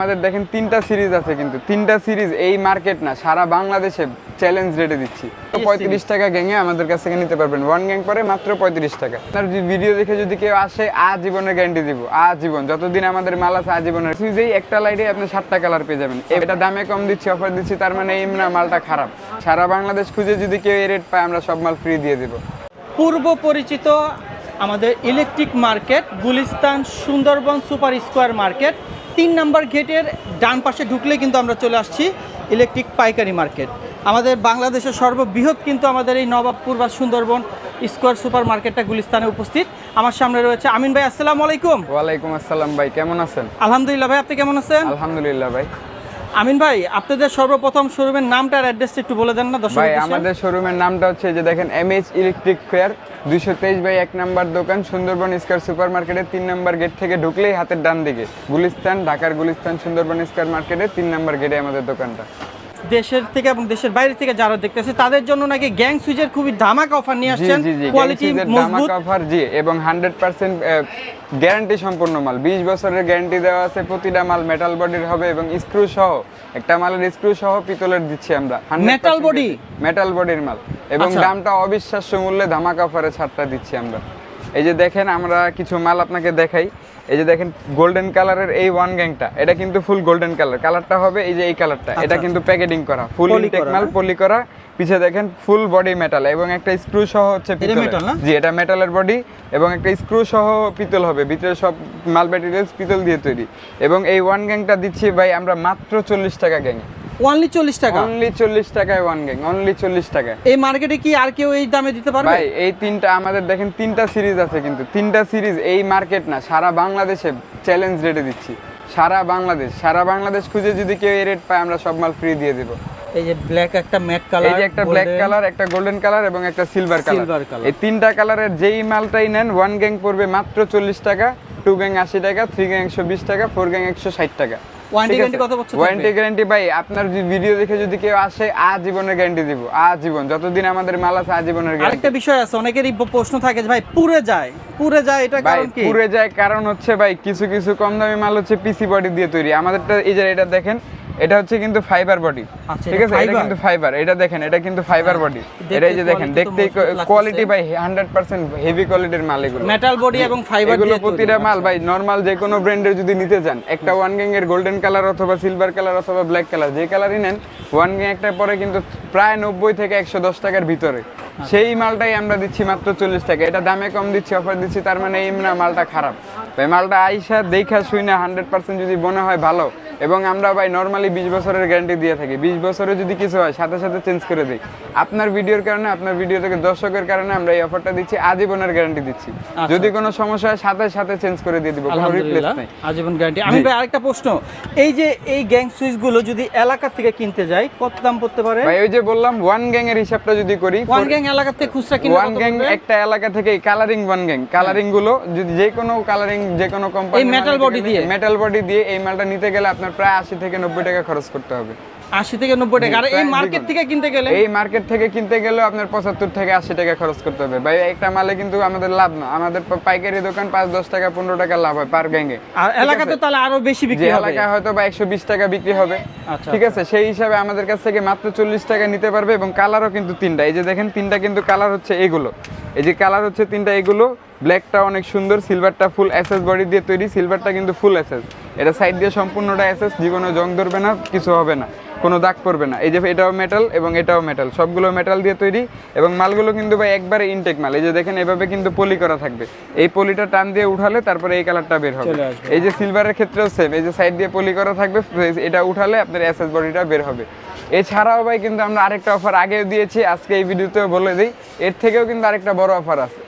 আমাদের দেখেন তিনটা সিরিজ আছে কিন্তু তিনটা সিরিজ এই মার্কেট না সারা বাংলাদেশে চ্যালেঞ্জ রেটে দিচ্ছি। পঁয়ত্রিশ টাকা গ্যাংয়ে আমাদের কাছ থেকে নিতে পারবেন। ওয়ান গ্যাং পরে মাত্র পঁয়ত্রিশ টাকা। আপনার ভিডিও দেখে যদি কেউ আসে আজীবনের গ্যারান্টি দিব। আজীবন যতদিন আমাদের মাল আছে আজীবনের। সুইজেই একটা লাইটে আপনি সাতটা কালার পেয়ে যাবেন। এটা দামে কম দিচ্ছি অফার দিচ্ছি তার মানে এই না মালটা খারাপ। সারা বাংলাদেশ খুঁজে যদি কেউ এই রেট পায় আমরা সব মাল ফ্রি দিয়ে দেবো। পূর্ব পরিচিত আমাদের electric market Gulistan Sundarban super square market তিন নাম্বার গেটের ডান পাশে ঢুকলে কিন্তু আমরা চলে আসছি ইলেকট্রিক পাইকারি মার্কেট। আমাদের বাংলাদেশের সর্ববৃহৎ কিন্তু আমাদের এই নবাবপুর বা সুন্দরবন স্কোয়ার সুপার মার্কেটটা গুলিস্তানে উপস্থিত। আমার সামনে রয়েছে আমিন ভাই আসসালামু আলাইকুম। ওয়ালাইকুম আসসালাম ভাই কেমন আছেন? আলহামদুলিল্লাহ ভাই আপনি কেমন আছেন? আলহামদুলিল্লাহ ভাই। আমিন ভাই আপনাদের সর্বপ্রথম শোরুমের নামটা আর অ্যাড্রেসটা একটু বলে দেন না দর্শক ভাই আমাদের শোরুমের নামটা হচ্ছে যে দেখেন এমএইচ ইলেকট্রিক ফেয়ার দুইশো তেইশ বাই এক নাম্বার দোকান সুন্দরবন স্কয়ার সুপার মার্কেটের তিন নাম্বার গেট থেকে ঢুকলেই হাতের ডান দিকে। গুলিস্তান ঢাকার গুলিস্তান সুন্দরবন স্কয়ার মার্কেটের তিন নাম্বার গেটে আমাদের দোকানটা। দেশের থেকে এবং দেশের বাইরে থেকে যারা দেখতেছে তাদের জন্য নাকি গ্যাং সুইচের খুবই ধামাকা অফার নিয়ে আসছেন। কোয়ালিটি মজবুত। অফার জি এবং হান্ড্রেড পার্সেন্ট গ্যারান্টি সম্পূর্ণ মাল। বিশ বছরের গ্যারান্টি দেওয়া আছে প্রতিটা মাল মেটাল বডির হবে এবং স্ক্রু সহ একটা মালের স্ক্রু সহ পিতলের দিচ্ছি আমরা। Metal body? মেটাল বডির মাল। এবং আচ্ছা। দামটা অবিশ্বাস্য মূল্যে ধামাকা অফারে ছাড়টা দিচ্ছি আমরা। এই যে দেখেন আমরা কিছু মাল আপনাকে দেখাই। এই যে দেখেন গোল্ডেন কালারের এই ওয়ান গ্যাংটা এটা কিন্তু ফুল গোল্ডেন কালার কালারটা হবে এই যে এই কালারটা এটা কিন্তু প্যাকেটিং করা ফুল ইনটেক মাল পলি করা। পিছে দেখেন ফুল বডি মেটাল এবং একটা স্ক্রু সহ হচ্ছে। না? জি এটা মেটালের বডি এবং একটা স্ক্রু সহ পিতল হবে ভিতরে সব মাল ম্যাটেরিয়ালস পিতল দিয়ে তৈরি। এবং এই ওয়ান গ্যাংটা দিচ্ছি ভাই আমরা মাত্র চল্লিশ টাকা গ্যাং অনলি চল্লিশ টাকা। অনলি চল্লিশ টাকায় ওয়ান গ্যাং অনলি চল্লিশ টাকায়। এই মার্কেটে কি আর কেউ এই দামে দিতে পারবে? ভাই এই তিনটা আমাদের দেখেন তিনটা সিরিজ আছে কিন্তু। তিনটা সিরিজ এই মার্কেট না সারা বাংলাদেশে চ্যালেঞ্জ রেটে দিচ্ছি। সারা বাংলাদেশ সারা বাংলাদেশ খুঁজে যদি কেউ এই রেট পায় আমরা সব মাল ফ্রি দিয়ে দেবো। এই যে ব্ল্যাক একটা ম্যাট কালার এই যে একটা ব্ল্যাক কালার একটা গোল্ডেন কালার এবং একটা সিলভার কালার এই তিনটা কালারের যেই মালটাই নেন ওয়ান গ্যাং পড়বে মাত্র চল্লিশ টাকা টু গ্যাং আশি টাকা থ্রি গ্যাং একশো বিশ টাকা ফোর গ্যাং একশো ষাট টাকা। ওয়ারেন্টি গ্যারান্টি কত বছর ওয়ারেন্টি গ্যারান্টি ভাই আপনার ভিডিও দেখে যদি কেউ আসে আজীবনের গ্যারান্টি দিব আজীবন। যতদিন আমাদের মাল আছে আজীবনের গ্যারান্টি আরেকটা বিষয় আছে অনেকেরই প্রশ্ন থাকে ভাই পুড়ে যায়। পুড়ে যায় এটা কারণ কি? পুড়ে যায় কারণ হচ্ছে ভাই কিছু কিছু কম দামি মাল হচ্ছে পিসি বডি দিয়ে তৈরি। আমাদেরটা এই যে এটা দেখেন এটা হচ্ছে কিন্তু ফাইবার বডি আচ্ছা, ঠিক আছে? এটা কিন্তু ফাইবার এটা দেখেন এটা কিন্তু ফাইবার বডি দেখতে এটা এই যে দেখেন দেখতে কোয়ালিটি ভাই হান্ড্রেড পার্সেন্ট হেভি কোয়ালিটির মাল এগুলো। মেটাল বডি এবং ফাইবার এগুলো প্রতিটা মাল ভাই নরমাল যে কোনো ব্র্যান্ডের যদি নিতে চান একটা ওয়ান গ্যাং এর গোল্ডেন কালার অথবা সিলভার কালার অথবা ব্ল্যাক কালার যে কালারই নেন ওয়ান গ্যাং একটা পরে কিন্তু প্রায় নব্বই থেকে একশো দশ টাকার ভিতরে। আচ্ছা। সেই মালটাই আমরা দিচ্ছি মাত্র চল্লিশ টাকা। এটা দামে কম দিচ্ছি অফার দিচ্ছি তার মানে এই না মালটা খারাপ। ভাই মালটা আইসা দেখা শুই না হান্ড্রেড পার্সেন্ট যদি মনে হয় ভালো। এবং আমরা ভাই নর্মালি বিশ বছরের গ্যারান্টি দিয়ে থাকি। বিশ বছরে যদি কিছু হয় সাথে সাথে চেঞ্জ করে দিই। আপনার ভিডিওর কারণে আপনার ভিডিও থেকে দর্শকের কারণে আমরা এই অফারটা দিচ্ছি আজীবনের গ্যারান্টি দিচ্ছি। যদি কোনো সমস্যা হয় সাথে সাথে চেঞ্জ করে দিয়ে দিব কোনো রিপ্লেস নাই। আজীবন গ্যারান্টি আমি ভাই আরেকটা প্রশ্ন। এই যে এই গ্যাং সুইচগুলো যদি এলাকা থেকে কিনতে যাই কত দাম পড়তে পারে? ভাই ওই যে বললাম ওয়ান গ্যাং এর হিসাবটা যদি করি ওয়ান গ্যাং এলাকা থেকে খুচরা কিনলে ওয়ান গ্যাং একটা এলাকা থেকে কালারিং ওয়ান গ্যাং কালারিংগুলো যদি যে কোনো কালারিং যে কোনো কোম্পানি এই metal body দিয়ে? মেটাল বডি দিয়ে এই মালটা নিতে গেলে আপনার প্রায় আশি থেকে নব্বই টাকা খরচ করতে হবে। আশি থেকে নব্বই টাকা। আর এই মার্কেট থেকে কিনতে গেলে? এই মার্কেট থেকে কিনতে গেলেও আপনার পঁচাত্তর থেকে আশি টাকা খরচ করতে হবে। ভাই একটা মালে কিন্তু আমাদের লাভ না। আমাদের পাইকারি দোকান পাঁচ দশ টাকা পনেরো টাকা লাভ হয় পার গ্যাংয়ে আর এলাকাতে তাহলে আরও বেশি বিক্রি হবে? এলাকায় হয়তো বা একশো বিশ টাকা বিক্রি হবে। আচ্ছা, ঠিক আছে? সেই হিসাবে আমাদের কাছ থেকে মাত্র চল্লিশ টাকা নিতে পারবে এবং কালারও কিন্তু তিনটা। এই যে দেখেন তিনটা কিন্তু কালার হচ্ছে এগুলো। এই যে কালার হচ্ছে তিনটা এগুলো। ব্ল্যাকটা অনেক সুন্দর সিলভারটা ফুল এসএস বডি দিয়ে তৈরি সিলভারটা কিন্তু ফুল এসএস এটা সাইড দিয়ে সম্পূর্ণটা এসএস জীবনে জং ধরবে না কিছু হবে না কোনো দাগ পড়বে না। এই যে এটাও মেটাল এবং এটাও মেটাল সবগুলো মেটাল দিয়ে তৈরি এবং মালগুলো কিন্তু ভাই একবারে ইনটেক মাল। এই যে দেখেন এভাবে কিন্তু পলি করা থাকবে। এই পলিটা টান দিয়ে উঠালে তারপরে এই কালারটা বের হবে। এই যে সিলভারের ক্ষেত্রেও সেম এই যে সাইড দিয়ে পলি করা থাকবে এটা উঠালে আপনার এসএস বডিটা বের হবে। এছাড়াও ভাই কিন্তু আমরা আরেকটা অফার আগেও দিয়েছি আজকে এই ভিডিওতেও বলে দিই এর থেকেও কিন্তু আরেকটা বড় অফার আছে।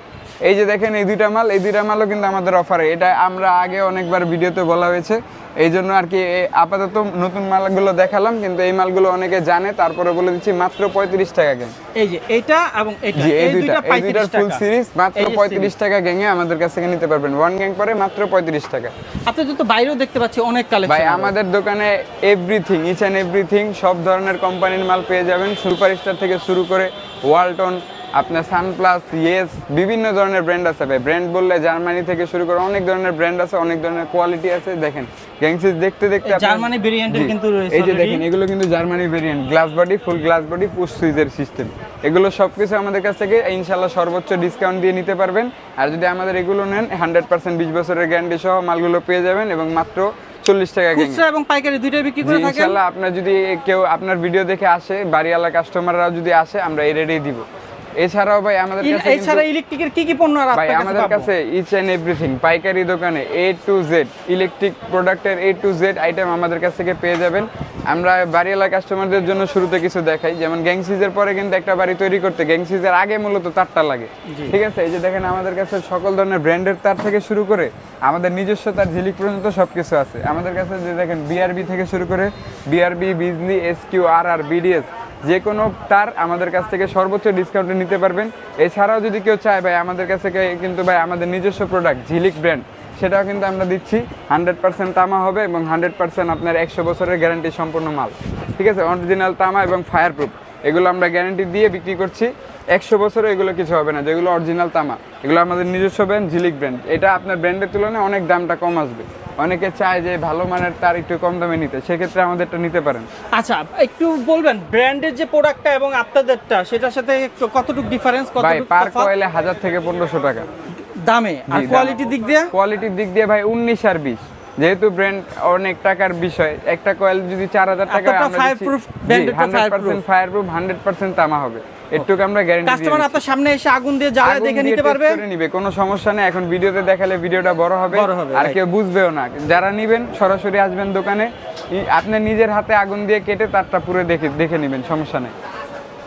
এই যে দেখেন এই দুইটা মাল এই দুইটা মালও কিন্তু আমাদের অফারে। এটা আমরা আগে অনেকবার ভিডিওতে বলা হয়েছে। এই জন্য আর কি আপাতত নতুন মালগুলো দেখালাম কিন্তু এই মালগুলো অনেকে জানে তারপরে বলে দিচ্ছি মাত্র পঁয়ত্রিশ টাকা কেন এই যে এটা এবং এটা এই দুইটা দুইটা এই দুইটার ফুল সিরিজ মাত্র পঁয়ত্রিশ টাকা গ্যাংয়ে আমাদের কাছ থেকে নিতে পারবেন। ওয়ান গ্যাং পরে মাত্র পঁয়ত্রিশ টাকা। আপনি তো বাইরেও দেখতে পাচ্ছি অনেক কালেকশন ভাই আমাদের। দোকানে এভরিথিং ইচ অ্যান্ড এভরিথিং সব ধরনের কোম্পানির মাল পেয়ে যাবেন। সুপার স্টার থেকে শুরু করে ওয়ালটন আপনার সানপ্লাস ইয়েস বিভিন্ন ধরনের ব্র্যান্ড আছে ভাই। ব্র্যান্ড বললে জার্মানি থেকে শুরু করে অনেক ধরনের ব্র্যান্ড আছে অনেক ধরনের কোয়ালিটি আছে। দেখেন গ্যাংসিস দেখতে দেখতে জার্মানি ভেরিয়েন্টের জি, কিন্তু রয়েছে এই যে দেখেন এগুলো কিন্তু Germany variant glass body full glass body push সুইজের system এগুলো সব কিছু আমাদের কাছ থেকে ইনশাল্লাহ সর্বোচ্চ ডিসকাউন্ট দিয়ে নিতে পারবেন। আর যদি আমাদের এগুলো নেন হান্ড্রেড পার্সেন্ট বিশ বছরের গ্যারান্টি সহ মালগুলো পেয়ে যাবেন এবং মাত্র চল্লিশ টাকা খুচরা এবং পাইকারি দুইটাই বিক্রি করে থাকেন? ইনশাল্লাহ আপনার যদি কেউ আপনার ভিডিও দেখে আসে বাড়িওয়ালা কাস্টমাররা যদি আসে আমরা এই রেটেই দিব। এছাড়াও ভাই আমাদের কাছে এছাড়া ইলেকট্রিকের কি কি পণ্য আর ভাই আমাদের কাছে ইচ অ্যান্ড এভরিথিং পাইকারি দোকানে এ টু জেড ইলেকট্রিক প্রোডাক্টের এ টু জেড আইটেম আমাদের কাছ থেকে পেয়ে যাবেন। আমরা বাড়িওয়ালা কাস্টমারদের জন্য শুরুতে কিছু দেখাই যেমন গ্যাংসিজের পরে কিন্তু একটা বাড়ি তৈরি করতে গ্যাংসিজের আগে মূলত তারটা লাগে। ঠিক আছে? এই যে দেখেন আমাদের কাছে সকল ধরনের ব্র্যান্ডের তার থেকে শুরু করে আমাদের নিজস্ব তার ঝিলিক পর্যন্ত সব কিছু আছে। আমাদের কাছে যে দেখেন বিআরবি থেকে শুরু করে BRB Bijli S Q R আর বিডিএস যে কোনো তার আমাদের কাছ থেকে সর্বোচ্চ ডিসকাউন্টে নিতে পারবেন। এছাড়াও যদি কেউ চায় ভাই, আমাদের কাছ থেকে কিন্তু ভাই, আমাদের নিজস্ব প্রোডাক্ট ঝিলিক ব্র্যান্ড সেটাও কিন্তু আমরা দিচ্ছি। হান্ড্রেড পার্সেন্ট তামা হবে এবং হান্ড্রেড পার্সেন্ট আপনার একশো বছরের গ্যারান্টি সম্পূর্ণ মাল। ঠিক আছে? অরিজিনাল তামা এবং ফায়ার প্রুফ এগুলো আমরা গ্যারান্টি দিয়ে বিক্রি করছি। একশো বছরে এগুলো কিছু হবে না, যেগুলো অরিজিনাল তামা। এগুলো আমাদের নিজস্ব ব্র্যান্ড ঝিলিক ব্র্যান্ড এটা আপনার ব্র্যান্ডের তুলনায় অনেক দামটা কম আসবে। অনেকে চায় যে ভালো মানের তার একটু কম দামে নিতে সেক্ষেত্রে আমাদেরটা নিতে পারেন। আচ্ছা একটু বলবেন ব্র্যান্ডের যে প্রোডাক্টটা এবং আপনাদেরটা সেটার সাথে একটু কতটুকু ডিফারেন্স কতটুকু পার? কয়েলে হাজার থেকে পনেরোশো টাকা। দামে আর কোয়ালিটির দিক দিয়ে? কোয়ালিটির দিক দিয়ে ভাই উনিশ আর বিশ। যেহেতু ব্র্যান্ড অনেক টাকার বিষয় একটা কয়েল যদি চার হাজার টাকা ফায়ার টা hundred percent fireproof hundred percent তামা হবে। এটুকু আমরা গ্যারান্টি কাস্টমার আপনার সামনে এসে আগুন দিয়ে জ্বালায় দেখে নিতে পারবে। নিবে কোনো সমস্যা নেই। এখন ভিডিওতে দেখালে ভিডিওটা বড় হবে বড় হবে, আর কেউ বুঝবেও না। যারা নিবেন সরাসরি আসবেন দোকানে। আপনি নিজের হাতে আগুন দিয়ে কেটে তারটা পুরো দেখে দেখে নেবেন সমস্যা নেই।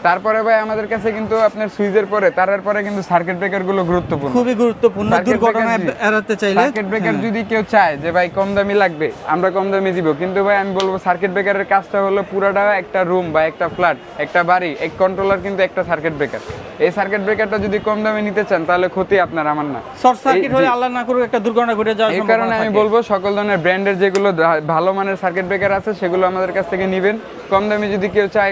তারপরে ভাই আমাদের কাছে কিন্তু আপনার সুইচের পরে তারের পরে কিন্তু সার্কিট ব্রেকারগুলো গুরুত্বপূর্ণ। খুবই গুরুত্বপূর্ণ দুর্ঘটনা এড়াতে চাইলে। সার্কিট ব্রেকার যদি কেউ চায় যে ভাই কম দামি লাগবে আমরা কম দামি দিব। কিন্তু ভাই আমি বলব সার্কিট ব্রেকারের কাজটা হলো পুরাটা একটা রুম বা একটা ফ্ল্যাট একটা বাড়ি এক কন্ট্রোলার কিন্তু একটা সার্কিট ব্রেকার এই সার্কিট ব্রেকারটা যদি কম দামে নিতে চান তাহলে ক্ষতি আপনার আমার না। শর্ট সার্কিট হলে আল্লাহ না করুক একটা দুর্ঘটনা ঘটে যাওয়ার এই কারণে আমি বলব সকল ধরনের ব্র্যান্ডের যেগুলো ভালো মানের সার্কিট ব্রেকার আছে সেগুলো আমাদের কাছ থেকে নেবেন। কম দামে যদি কেউ চায়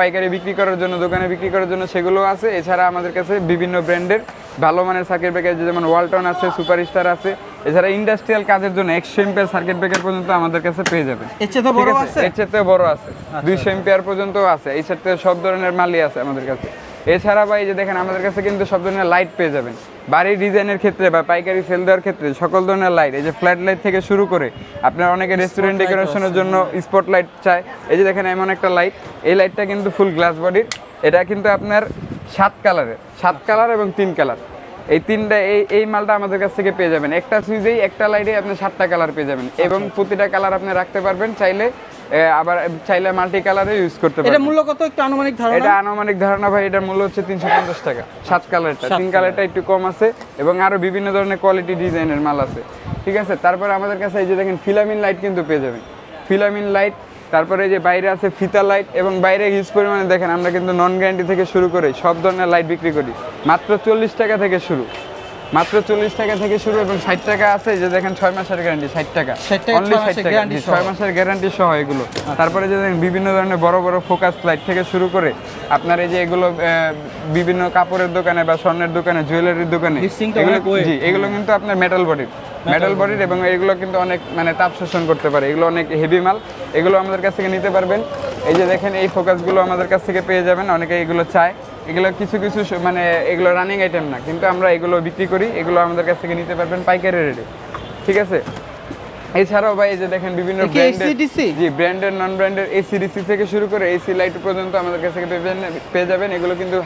পাইকারি বিক্রি করার জন্য দোকানে বিক্রি করার জন্য সেগুলো আছে। এছাড়া আমাদের কাছে বিভিন্ন ব্র্যান্ডের ভালো মানের সার্কিট ব্রেকার যেমন ওয়ালটন আছে সুপার স্টার আছে। এছাড়া ইন্ডাস্ট্রিয়াল কাজের জন্য একশো এম্পিয়ার সার্কিট ব্রেকার পর্যন্ত আমাদের কাছে পেয়ে যাবে এর চেয়ে বড় আছে? আছে? বড় আছে। দুইশো এম্পিয়ার পর্যন্ত আছে। এই সাথে সব ধরনের মালই আছে আমাদের কাছে। এছাড়া ভাই যে দেখেন আমাদের কাছে কিন্তু সব ধরনের লাইট পেয়ে যাবেন। বাড়ির ডিজাইনের ক্ষেত্রে বা পাইকারি সেল দেওয়ার ক্ষেত্রে সকল ধরনের লাইট এই যে ফ্ল্যাট লাইট থেকে শুরু করে আপনার অনেকে রেস্টুরেন্ট ডেকোরেশনের জন্য স্পট লাইট চায়। এই যে দেখেন এমন একটা লাইট এই লাইটটা কিন্তু ফুল গ্লাস বডির এটা কিন্তু আপনার সাত কালারের সাত কালার এবং তিন কালার এই তিনটা এই এই মালটা আমাদের কাছ থেকে পেয়ে যাবেন। একটা সুইচেই একটা লাইটে আপনি সাতটা কালার পেয়ে যাবেন। এবং প্রতিটা কালার আপনি রাখতে পারবেন চাইলে আবার চাইলে মাল্টি কালারে ইউজ করতে এটা মূল্য কত একটু আনুমানিক এটা আনুমানিক ধারণা ভাই এটার মূল্য হচ্ছে তিনশো পঞ্চাশ টাকা। সাত কালারটা তিন কালারটা একটু কম আছে এবং আরও বিভিন্ন ধরনের কোয়ালিটি ডিজাইনের মাল আছে। ঠিক আছে? তারপরে আমাদের কাছে এই যে দেখেন ফিলামিন লাইট কিন্তু পেয়ে যাবেন। ফিলামিন লাইট তারপরে এই যে বাইরে আছে ফিতা লাইট এবং বাইরে হিউজ পরিমাণে দেখেন আমরা কিন্তু নন গ্যারান্টি থেকে শুরু করে সব ধরনের লাইট বিক্রি করি। মাত্র চল্লিশ টাকা থেকে শুরু। মাত্র চল্লিশ টাকা থেকে শুরু এবং ষাট টাকা আছে যে দেখেন ছয় মাসের গ্যারান্টি ষাট টাকা। অনলি ছয় ষাট মাসের টাকা। ছয় গ্যারান্টি সহ এগুলো। তারপরে যে দেখেন বিভিন্ন ধরনের বড় বড় ফোকাস লাইট থেকে শুরু করে আপনার এই যে এগুলো বিভিন্ন কাপড়ের দোকানে বা স্বর্ণের দোকানে জুয়েলারির দোকানে এগুলো জি এগুলো কিন্তু আপনার মেটাল বডির মেটাল বডির এবং এগুলো কিন্তু অনেক মানে তাপ শোষণ করতে পারে। এগুলো অনেক হেভি মাল। এগুলো আমাদের কাছ থেকে নিতে পারবেন। এই যে দেখেন এই ফোকাসগুলো আমাদের কাছ থেকে পেয়ে যাবেন। অনেকে এগুলো চায়। এগুলো কিছু কিছু মানে এগুলো রানিং আইটেম না কিন্তু আমরা এগুলো বিক্রি করি এগুলো আমাদের কাছ থেকে নিতে পারবেন পাইকারি রেটে ঠিক আছে? এছাড়াও ভাই এই যে দেখেন বিভিন্ন ব্র্যান্ডের জি ব্র্যান্ডের নন ব্র্যান্ডের এসিডিসি থেকে শুরু করে এসি লাইট পর্যন্ত আমাদের কাছ থেকে পেয়ে যাবেন- এগুলো কিন্তু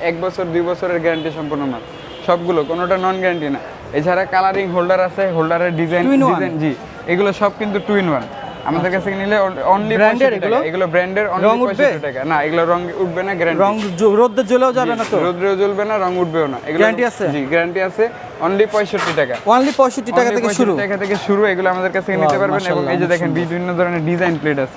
এক বছর দুই বছরের গ্যারান্টি সম্পূর্ণ মাল। সবগুলো কোনোটা নন গ্যারান্টি না। এছাড়া কালারিং হোল্ডার আছে হোল্ডারের ডিজাইন? ডিজাইন জি এগুলো সব কিন্তু টু ইন ওয়ান আমাদের কাছে নিলে অনলি ব্র্যান্ডের এগুলো? এগুলো? ব্র্যান্ডের ব্র্যান্ডের রং অনলি উঠবে? টাকা। না এগুলো রং উঠবে না গ্যারান্টি রং রোদে জ্বলেও যাবে না তো? রোদে জ্বলবে না রং উঠবেও না। এগুলো গ্যারান্টি আছে? জি গ্যারান্টি আছে। অনলি 65 টাকা। অনলি পঁয়ষট্টি টাকা থেকে শুরু? টাকা থেকে শুরু এগুলো আমাদের কাছে নিতে পারবেন। এবং এই যে দেখেন বিভিন্ন ধরনের ডিজাইন প্লেট আছে।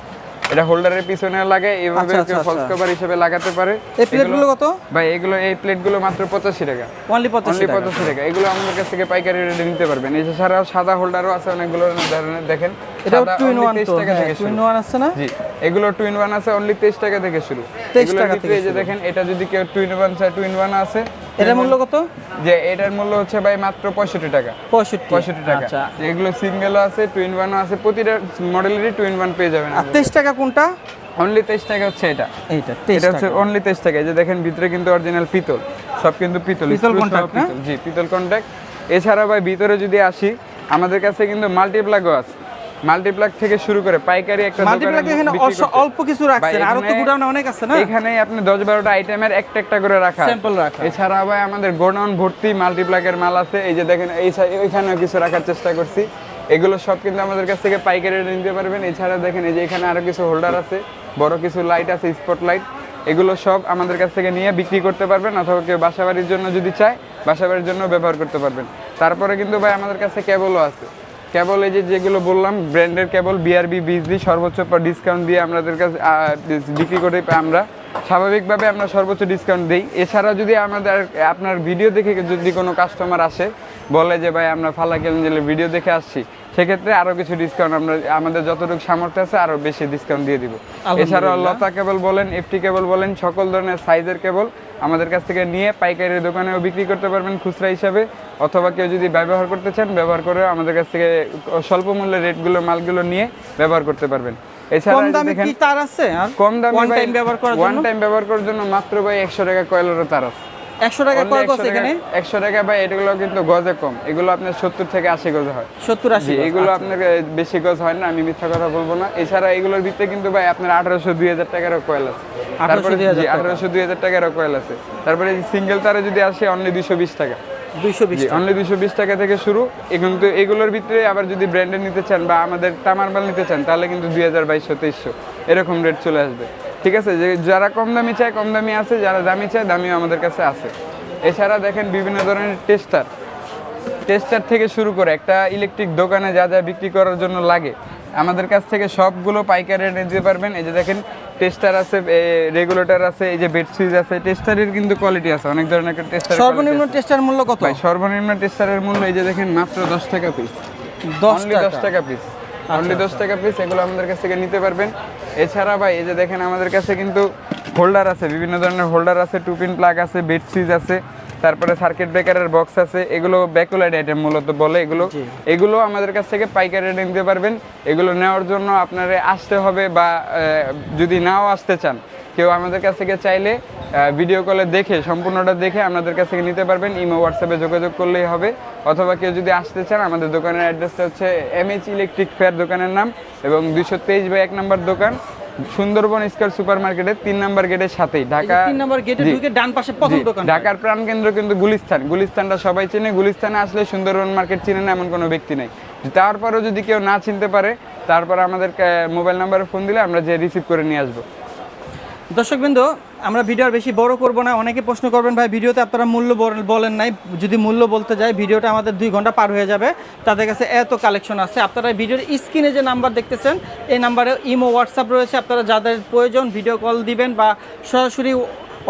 এটা হোল্ডারের পিছনে লাগে এইভাবে ফলস। কভার হিসেবে লাগাতে পারে। এই প্লেটগুলো কত? ভাই এগুলো এই প্লেটগুলো মাত্র পঁচাশি টাকা। অনলি পঞ্চাশ অনলি পঁচাশি টাকা। এগুলো আমাদের কাছ থেকে পাইকারি রেটে নিতে পারবেন। এছাড়াও সাদা হোল্ডারও আছে অনেকগুলো ধরনের দেখেন। এটা টু ইন ওয়ান তো। টাকা থেকে টু ইন ওয়ান আছে না? জি এগুলো টু ইন ওয়ান আছে অনলি তেইশ টাকা থেকে শুরু। 23 এগুলোর টাকা থেকে এই যে দেখেন এটা যদি কেউ টু ইন ওয়ান চায় টু ইন ওয়ান আছে। এটার মূল্য কত? যে এটার মূল্য হচ্ছে ভাই মাত্র পঁয়ষট্টি টাকা। পঁয়ষট্টি। পঁয়ষট্টি টাকা। আচ্ছা। এগুলো সিঙ্গেলও আছে টু ইন ওয়ানও আছে প্রতিটা মডেলেরই টু ইন ওয়ান পেয়ে যাবেন আর তেইশ টাকা কোনটা? অনলি তেইশ টাকা হচ্ছে এটা। এইটা এটা হচ্ছে অনলি তেইশ টাকা। এই যে দেখেন ভিতরে কিন্তু অরিজিনাল পিতল। সব কিন্তু পিতল পিতল না? জি পিতল কন্ট্যাক্ট এছাড়া ভাই ভিতরে যদি আসি আমাদের কাছে কিন্তু মাল্টিপ্লাগও আছে। মাল্টিপ্লাগ থেকে শুরু করে পাইকারি একটা মাল্টিপ্লাক এখানে অল্প- কিছু রাখছেন। আরও তো গুডাউনে অনেক আছে না? এখানে আপনি দশ বারোটা আইটেমের একটা একটা করে রাখা স্যাম্পল রাখা। এছাড়া ভাই আমাদের গোডাউন ভর্তি মাল্টিপ্লাকের মাল আছে। এই যে দেখেন এই কিছু রাখার চেষ্টা করছি। এগুলো সব কিন্তু আমাদের কাছ থেকে পাইকারি নিতে পারবেন। এছাড়া দেখেন এই যে এখানে আরও কিছু হোল্ডার আছে। বড় কিছু লাইট আছে স্পট লাইট এগুলো সব আমাদের কাছ থেকে নিয়ে বিক্রি করতে পারবেন অথবা কেউ বাসাবাড়ির জন্য যদি চায় বাসাবাড়ির জন্য ব্যবহার করতে পারবেন। তারপরে কিন্তু ভাই আমাদের কাছে কেবলও আছে। কেবল এই যে যেগুলো বললাম ব্র্যান্ডের কেবল বিআরবি বিজলি সর্বোচ্চ ডিসকাউন্ট দিয়ে আমাদের কাছে বিক্রি করে আমরা স্বাভাবিকভাবে আমরা সর্বোচ্চ ডিসকাউন্ট দিই। এছাড়া যদি আমাদের আপনার ভিডিও দেখে যদি কোনো কাস্টমার আসে বলে যে ভাই আমরা ফালাক এঞ্জেলের ভিডিও দেখে আসছি সেক্ষেত্রে আরও কিছু ডিসকাউন্ট আমরা আমাদের যতটুকু সামর্থ্য আছে আরও বেশি ডিসকাউন্ট দিয়ে দিব। এছাড়াও লতা কেবল বলেন এফটি কেবল বলেন সকল ধরনের সাইজের কেবল আমাদের কাছ থেকে নিয়ে পাইকারি দোকানেও বিক্রি করতে পারবেন খুচরা হিসাবে অথবা কেউ যদি ব্যবহার করতে চান ব্যবহার করে আমাদের কাছ থেকে স্বল্প মূল্যের রেটগুলো মালগুলো নিয়ে ব্যবহার করতে পারবেন। এছাড়া কম দামে কি তার আছে? আর কম দামে ওয়ান টাইম ব্যবহার করার ওয়ান জন্য টাইম ব্যবহার করার জন্য মাত্র ভাই একশো টাকা কয়েলেরও তার আছে। একশো টাকা কয় গজ এখানে? একশো টাকা ভাই এগুলো কিন্তু গজে কম। এগুলো আপনার সত্তর থেকে আশি গজ হয়। সত্তর আশি এগুলো আচ্ছা। আপনার বেশি গজ হয় না আমি মিথ্যা কথা বলব না। এছাড়া এগুলোর ভিতরে কিন্তু ভাই আপনার আঠারোশো দুই হাজার টাকারও কয়েল আছে। তারপরে 2000 জি টাকা। আঠারোশো দুই হাজার টাকারও কয়েল আছে। তারপরে সিঙ্গেল তারে যদি আসে অনলি দুশো বিশ টাকা। দুইশো বিশ অনলি দুশো বিশ টাকা থেকে শুরু। এ কিন্তু এগুলোর ভিতরে আবার যদি ব্র্যান্ডের নিতে চান বা আমাদের তামার মাল নিতে চান তাহলে কিন্তু দুই হাজার বাইশশো তেইশশো এরকম রেট চলে আসবে। ঠিক আছে যে যারা কম দামি চায় কম দামি আছে যারা দামি চায় দামিও আমাদের কাছে আছে। এছাড়া দেখেন বিভিন্ন ধরনের টেস্টার টেস্টার থেকে শুরু করে একটা ইলেকট্রিক দোকানে যা যা বিক্রি করার জন্য লাগে আমাদের কাছ থেকে সবগুলো পাইকারি রেটে নিতে পারবেন। এই যে দেখেন টেস্টার আছে রেগুলেটর আছে এই যে বেড সুইচ আছে টেস্টারের কিন্তু কোয়ালিটি আছে অনেক ধরনের একটা টেস্টার সর্বনিম্ন টেস্টার মূল্য কত? সর্বনিম্ন টেস্টারের মূল্য এই যে দেখেন মাত্র দশ টাকা পিস দশ টাকা। পিস অনলি দশ টাকা পিস এগুলো আমাদের কাছ থেকে নিতে পারবেন। এছাড়া ভাই এই যে দেখেন আমাদের কাছে কিন্তু হোল্ডার আছে বিভিন্ন ধরনের হোল্ডার আছে টুপিন প্লাগ আছে বেডশিট সুইচ আছে তারপরে সার্কিট ব্রেকারের বক্স আছে এগুলো ব্যাকুলাইড আইটেম মূলত বলে এগুলো। এগুলো আমাদের কাছ থেকে পাইকারি রেটে নিতে পারবেন। এগুলো নেওয়ার জন্য আপনারা আসতে হবে বা যদি নাও আসতে চান কেউ আমাদের কাছ থেকে চাইলে ভিডিও কলে দেখে সম্পূর্ণটা দেখে আমাদের কাছ থেকে নিতে পারবেন। ইমো হোয়াটসঅ্যাপে যোগাযোগ করলেই হবে। অথবা কেউ যদি আসতে চান আমাদের দোকানের অ্যাড্রেসটা হচ্ছে এম এইচ ইলেকট্রিক ফেয়ার দোকানের নাম এবং দুইশো তেইশ বাই এক নম্বর দোকান সুন্দরবন স্কয়ার সুপার মার্কেটের তিন নম্বর গেটের সাথেই। ঢাকা তিন নম্বর গেটে ঢুকে ডান পাশে প্রথম দোকান। ঢাকার প্রাণকেন্দ্র কিন্তু গুলিস্তান। গুলিস্তানটা সবাই চেনে। গুলিস্তানে আসলে সুন্দরবন মার্কেট চিনে না এমন কোনো ব্যক্তি নেই। তারপরেও যদি কেউ না চিনতে পারে তারপর আমাদের মোবাইল নাম্বারে ফোন দিলে আমরা যে রিসিভ করে নিয়ে আসব। দর্শকবৃন্দ, আমরা ভিডিও আর বেশি বড় করব না। অনেকে প্রশ্ন করবেন, ভাই, ভিডিওতে আপনারা মূল্য বল- বলেন নাই। যদি মূল্য বলতে যাই, ভিডিওটা আমাদের দুই ঘণ্টা পার হয়ে যাবে। তাদের কাছে এত কালেকশন আছে। আপনারা ভিডিওর স্ক্রিনে যে নাম্বার দেখতেছেন, এই নাম্বারে ইমো হোয়াটসঅ্যাপ রয়েছে। আপনারা যাদের প্রয়োজন ভিডিও কল দিবেন বা সরাসরি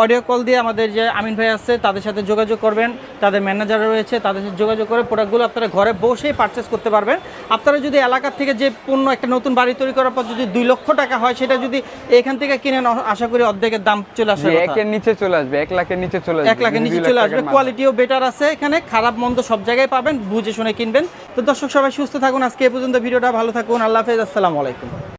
অডিও কল দিয়ে আমাদের যে আমিন ভাই আছে তাদের সাথে যোগাযোগ করবেন। তাদের ম্যানেজার রয়েছে তাদের সাথে যোগাযোগ করে প্রোডাক্টগুলো আপনারা ঘরে বসেই পারচেস করতে পারবেন। আপনারা যদি এলাকার থেকে যে পণ্য একটা নতুন বাড়ি তৈরি করার পর যদি দুই লক্ষ টাকা হয় সেটা যদি এখান থেকে কিনেন আশা করি অর্ধেকের দাম চলে আসবে একের নিচে চলে আসবে এক লাখের নিচে চলে আসবে এক লাখের নিচে চলে আসবে। কোয়ালিটিও বেটার আছে এখানে খারাপ মন্দ সব জায়গায় পাবেন বুঝে শুনে কিনবেন। তো দর্শক সবাই সুস্থ থাকুন। আজকে এ পর্যন্ত ভিডিওটা ভালো থাকুন। আল্লাহ হাফেজ আসসালামু আলাইকুম।